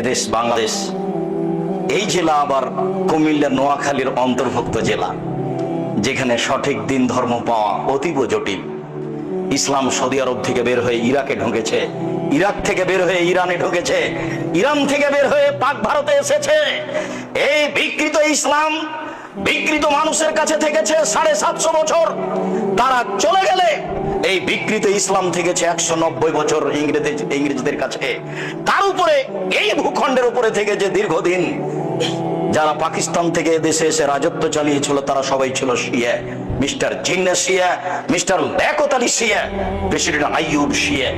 এদেশ বাংলাদেশ, এই জেলা আবার কুমিল্লা নোয়াখালীর অন্তর্ভুক্ত জেলা, যেখানে সঠিক দিন ধর্ম পাওয়া অতীব জটিল। ইসলাম সৌদি আরব থেকে বের হয়ে ইরাকে ঢুকেছে, ইরাক থেকে বের হয়ে ইরানে ঢুকেছে, ইরান থেকে বের হয়ে পাক ভারতে এসেছে। এই বিকৃত ইসলাম বিকৃত মানুষের কাছে থেকেছে সাড়ে সাতশো বছর। তারা চলে গেলে এই বিকৃত ইসলাম থেকেছে একশো নব্বই বছর ইংরেজ, ইংরেজদের কাছে। তার উপরে, এই ভূখণ্ডের উপরে থেকেছে দীর্ঘদিন। যারা পাকিস্তান থেকে দেশে এসে রাজত্ব চালিয়েছিল, তারা সবাই ছিল শিয়া। মিস্টার জিন্না শিয়া, মিস্টার লেকত আলী শিয়া, প্রেসিডেন্ট আইয়ুব শিয়া।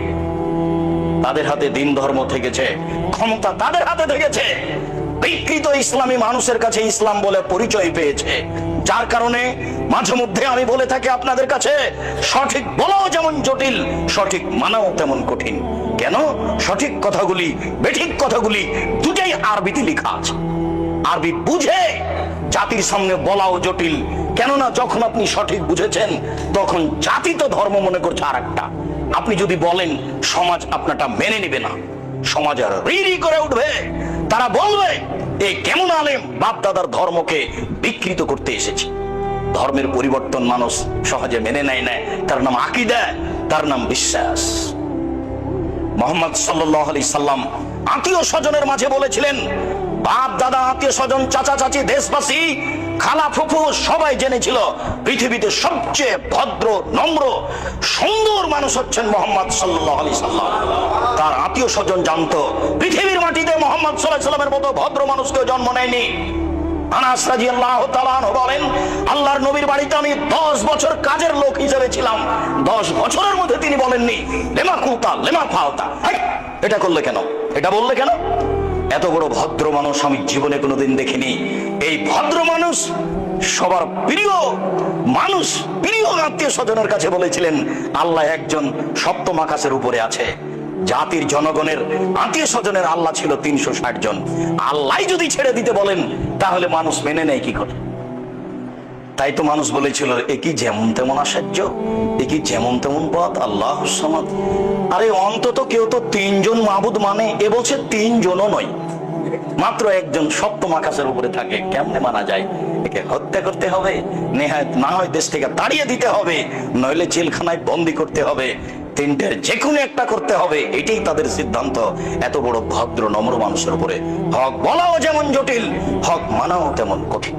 তাদের হাতে দিন ধর্ম থেকেছে, ক্ষমতা তাদের হাতে থেকেছে। বিকৃত ইসলামী মানুষের কাছে ইসলাম বলে পরিচয় পেয়েছে। যার কারণে মাঝে মধ্যে আমি বলে থাকি আপনাদের কাছে, সঠিক বলাও যেমন জটিল, সঠিক মানাও তেমন কঠিন। কেন? সঠিক কথাগুলি, বেঠিক কথাগুলি দুটাই আরবিতে লেখা আছে। আরবি বুঝে জাতির সামনে বলাও জটিল। কেননা যখন আপনি সঠিক বুঝেছেন, তখন জাতি তো ধর্ম মনে করছে আর একটা আপনি যদি বলেন, সমাজ আপনারটা মেনে নেবে না। সমাজ আর রি করে উঠবে। তারা বলবে এই কেমন আলেম বাপ দাদার ধর্মকে বিকৃত করতে এসেছে। ধর্মের পরিবর্তন মানুষ সহজে মেনে নেয় না। তার নাম আকিদা, তার নাম বিশ্বাস। মোহাম্মদ সাল্লাহ আলি সাল্লাম আত্মীয় স্বজনের মাঝে বলেছিলেন বাপ দাদা আত্মীয় স্বজন, চাচা, চাচি, দেশবাসী খালা ফুফু সবাই জেনেছিল পৃথিবীতে সবচেয়ে ভদ্র, নম্র, সুন্দর মানুষ হচ্ছেন মোহাম্মদ সাল্লাহ আলি সাল্লাম। তার আত্মীয় স্বজন জানতো, পৃথিবীর মাটিতে মোহাম্মদ সাল্লাহ সাল্লামের মতো ভদ্র মানুষকেও জন্ম নেয়নি। আনাস আনহু বলেন, আল্লাহর নবীর বাড়িতে আমি 10 বছর কাজের লোক হিসেবে ছিলাম। 10 বছরের মধ্যে তিনি বলেননি, লেমা লেমা এটা করলে কেন? এটা বললে কেন? এত বড় ভদ্র মানুষ আমি জীবনে কোনোদিন দেখিনি। এই ভদ্র মানুষ সবার প্রিয় মানুষ, প্রিয় আত্মীয় স্বজনের কাছে বলেছিলেন, আল্লাহ একজন সপ্তম আকাশের উপরে আছে। জাতির জনগণের আত্মীয় স্বজনের আল্লাহ ছিল তিনশো ষাট জন। আল্লাহ যদি ছেড়ে দিতে বলেন, তাহলে মানুষ মেনে নেয় কি করে? তাই তো মানুষ বলেছিল এ কি যেমন তেমন আশ্চর্য এ কি যেমন তেমন পথ, আল্লাহ আরে অন্তত কেউ তো তিনজন মাবুদ মানে এ বলছে তিনজনও নয়। মাত্র একজন সপ্তম আকাশের উপরে থাকে, কেমনে মানা যায়? একে হত্যা করতে হবে, নেহায়ত না হয় দেশ থেকে তাড়িয়ে দিতে হবে, নইলে জেলখানায় বন্দি করতে হবে, তিনটের যে কোনো একটা করতে হবে, এটাই তাদের সিদ্ধান্ত। এত বড় ভদ্র, নম্র মানুষের উপরে হক বলাও যেমন জটিল, হক মানাও তেমন কঠিন।